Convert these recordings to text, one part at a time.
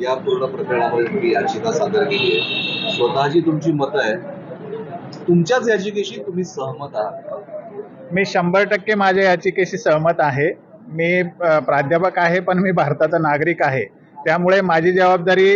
या पूर्ण प्रकरणामध्ये तुम्ही याचिका सादर केली आहे. स्वतःची तुमची मतं आहे तुमच्याच याचिकेशी तुम्ही सहमत आहात मी शंभर टक्के माझ्या याचिकेशी सहमत आहे. मी प्राध्यापक आहे पण मी भारताचा नागरिक आहे. त्यामुळे माझी जबाबदारी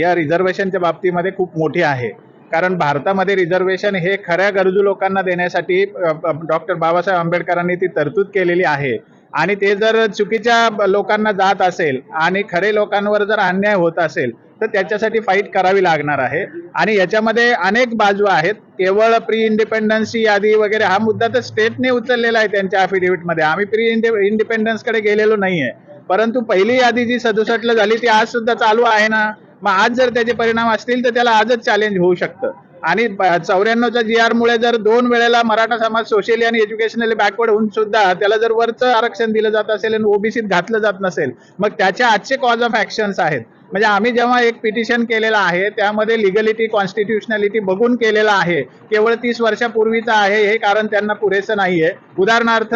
या रिझर्वेशनच्या बाबतीमध्ये खूप मोठी आहे. कारण भारतामध्ये रिझर्वेशन हे खऱ्या गरजू लोकांना देण्यासाठी डॉक्टर बाबासाहेब आंबेडकरांनी ती तरतूद केलेली आहे. आणि ते जर चुकीच्या लोकांना जात असेल आणि खरे लोकांवर जर अन्याय होत असेल तर त्याच्यासाठी फाईट करावी लागणार आहे. आणि याच्यामध्ये अनेक बाजू आहेत. केवळ प्री इंडिपेंडन्सची यादी वगैरे हा मुद्दा तर स्टेटने उचललेला आहे त्यांच्या अफिडेव्हिटमध्ये आम्ही प्री इंडि इंडिपेंडन्सकडे गेलेलो नाहीये. परंतु पहिली यादी जी सदुसष्टला झाली ती आज सुद्धा चालू आहे ना? मग आज जर त्याचे परिणाम असतील तर त्याला आजच चॅलेंज होऊ शकतं. आणि चौऱ्याण्णवच्या जी आर मुळे जर दोन वेळेला मराठा समाज सोशली आणि एज्युकेशनली बॅकवर्ड होऊन सुद्धा त्याला जर वरचं आरक्षण दिलं जात असेल आणि ओबीसीत घातलं जात नसेल मग त्याच्या आजचे कॉज ऑफ ॲक्शन्स आहेत. म्हणजे आम्ही जेव्हा एक पिटिशन केलेलं आहे त्यामध्ये लिगलिटी कॉन्स्टिट्युशनॅलिटी बघून केलेलं आहे केवळ तीस वर्षापूर्वीचं आहे हे कारण त्यांना पुरेसं नाही आहे उदाहरणार्थ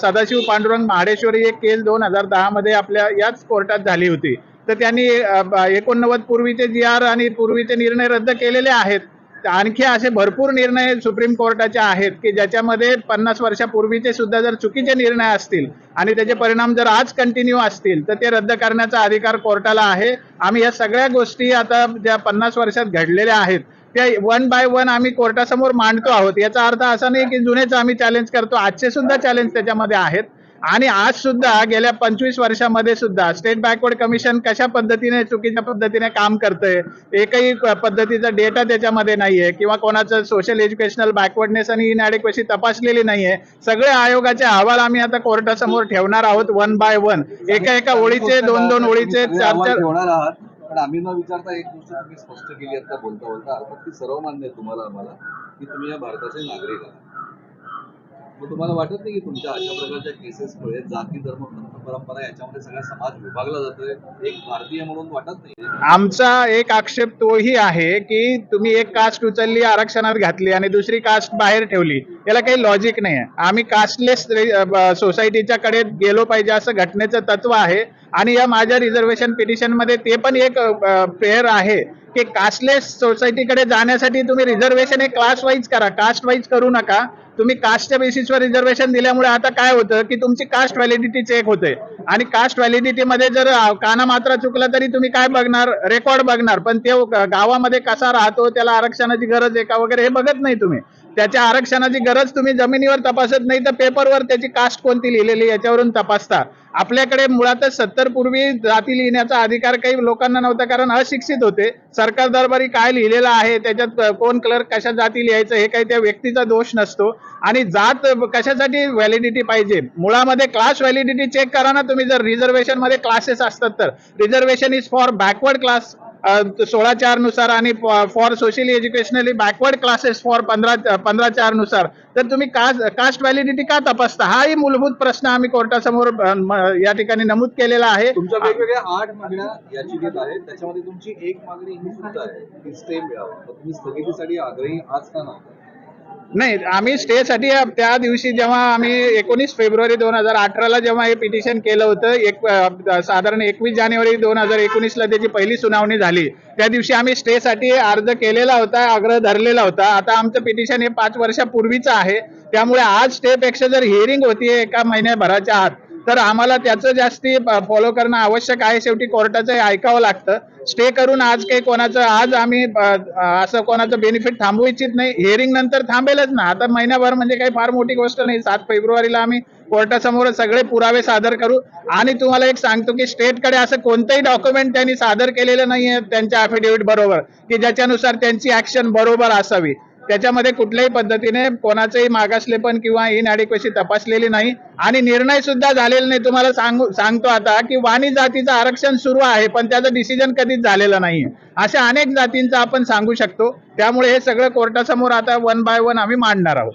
सदाशिव पांडुरंग महाडेश्वरी एक केस दोन हजार दहा मध्ये आपल्या याच कोर्टात झाली होती. तर त्यांनी एकोणनव्वद पूर्वीचे जी आर आणि पूर्वीचे निर्णय रद्द केलेले आहेत. आणखी असे भरपूर निर्णय सुप्रीम कोर्टाचे आहेत की ज्याच्यामध्ये पन्नास वर्षापूर्वीचे सुद्धा जर चुकीचे निर्णय असतील आणि त्याचे परिणाम जर आज कंटिन्यू असतील तर ते रद्द करण्याचा अधिकार कोर्टाला आहे. आम्ही या सगळ्या गोष्टी आता ज्या पन्नास वर्षात घडलेल्या आहेत त्या वन बाय वन आम्ही कोर्टासमोर मांडतो आहोत. याचा अर्थ असा नाही की जुनेच आम्ही चॅलेंज करतो आजचे सुद्धा चॅलेंज त्याच्यामध्ये आहेत. आणि आज सुद्धा गेल्या पंचवीस वर्षामध्ये सुद्धा स्टेट बॅकवर्ड कमिशन कशा पद्धतीने चुकीच्या पद्धतीने काम करतंय एकही पद्धतीचा डेटा त्याच्यामध्ये नाहीये किंवा कोणाचं सोशल एज्युकेशनल बॅकवर्डनेस आणि इनॅडिक्वेसी तपासलेली नाहीये सगळे आयोगाचे अहवाल आम्ही आता कोर्टासमोर ठेवणार आहोत वन बाय वन एका एका ओळीचे दोन दोन ओळीचे चार चार ठेवणार आहात पण आम्ही न विचारता एक गोष्ट तुम्ही स्पष्ट केली आता बोलता बोलता अर्थात ती सर्वमान्य तुम्हाला आम्हाला की तुम्ही या भारताचे नागरिक आहात. तुम्हाला वाटत नाही की तुमच्या अशा प्रकारच्या केसेसमुळे जाती धर्म पंथ परंपरा याच्यामध्ये सगळा समाज विभागला जातोय? एक भारतीय म्हणून वाटत नाही. आमचा एक आक्षेप तोही आहे की तुम्ही एक कास्ट उचलली आरक्षणात घातली आणि दुसरी कास्ट बाहेर ठेवली. याला काही लॉजिक नाही आहे. आम्ही कास्टलेस सोसायटीच्या कडे गेलो पाहिजे असं घटनेचं तत्व आहे. आणि या माझ्या रिझर्वेशन पिटिशनमध्ये ते पण एक प्रेयर आहे. की कास्टलेस सोसायटीकडे जाण्यासाठी तुम्ही रिझर्वेशन हे क्लास वाईज करा. कास्ट वाईज करू नका. तुम्ही कास्टच्या बेसिसवर रिझर्वेशन दिल्यामुळे आता काय होतं की तुमची कास्ट व्हॅलिडिटी चेक होते. आणि कास्ट व्हॅलिडिटीमध्ये जर काना मात्रा चुकला तरी तुम्ही काय बघणार? रेकॉर्ड बघणार. पण ते गावामध्ये कसा राहतो त्याला आरक्षणाची गरज आहे का वगैरे हे बघत नाही तुम्ही. त्याच्या आरक्षणाची गरज तुम्ही जमिनीवर तपासत नाही तर पेपरवर त्याची कास्ट कोणती लिहिलेली याच्यावरून तपासता. आपल्याकडे मुळातच सत्तर पूर्वी जाती लिहिण्याचा अधिकार काही लोकांना नव्हता कारण अशिक्षित होते. सरकार दरबारी काय लिहिलेलं आहे त्याच्यात कोण क्लर्क कशा जाती लिहायचं हे काही त्या व्यक्तीचा दोष नसतो. आणि जात कशासाठी व्हॅलिडिटी पाहिजे? मुळामध्ये क्लास व्हॅलिडिटी चेक करा ना तुम्ही जर रिझर्वेशनमध्ये क्लासेस असतात तर. Reservation is for backward class सोळा चारनुसार आणि for socially educationally backward classes for पंधरा पंधरा चारनुसार तर तुम्ही कास्ट कास्ट व्हॅलिडिटी का तपासता? हाही मूलभूत प्रश्न आम्ही कोर्टासमोर या ठिकाणी नमूद केलेला आहे. तुमच्या वेगवेगळ्या आठ मागण्या याचिकेत आहेत त्याच्यामध्ये तुमची एक मागणी ही सुद्धा आहे की स्टे मिळावं. तुम्ही स्थगितीसाठी आग्रही आज का नव्हता नाही आम्ही स्टेसाठी त्या दिवशी जेव्हा आम्ही एकोणीस फेब्रुवारी दोन हजार अठराला जेव्हा हे पिटिशन केलं होतं एक साधारण एकवीस जानेवारी दोन हजार एकोणीसला त्याची पहिली सुनावणी झाली. त्या दिवशी आम्ही स्टेसाठी अर्ज केलेला होता आग्रह धरलेला होता. आता आमचं पिटिशन हे पाच वर्षापूर्वीचं आहे. त्यामुळे आज स्टेपेक्षा जर हिअरिंग होतीये एका महिन्याभराच्या आत तर आम्हाला त्याचं जास्ती फॉलो करणं आवश्यक आहे. शेवटी कोर्टाचं ऐकावं लागतं. स्टे करून आज काही कोणाचं आज आम्ही असं कोणाचं बेनिफिट थांबवू इच्छित नाही. हिअरिंग नंतर थांबेलच ना. आता महिनाभर म्हणजे काही फार मोठी गोष्ट नाही. सात फेब्रुवारीला आम्ही कोर्टासमोर सगळे पुरावे सादर करू. आणि तुम्हाला एक सांगतो की स्टेटकडे असं कोणतंही डॉक्युमेंट त्यांनी सादर केलेलं नाहीये त्यांच्या अफिडेव्हिट बरोबर की ज्याच्यानुसार त्यांची ऍक्शन बरोबर असावी. त्याच्यामध्ये कुठल्याही पद्धतीने कोणाचंही मागासलेपण किंवा इनॲडिक्वेसी तपासलेली नाही. आणि निर्णय सुद्धा झालेला नाही. तुम्हाला सांगू सांगतो आता की वाणी जातीचं आरक्षण सुरू आहे पण त्याचं डिसिजन कधीच झालेलं नाही अशा अनेक जातींचं आपण सांगू शकतो. त्यामुळे हे सगळं कोर्टासमोर आता वन बाय वन आम्ही मांडणार आहोत.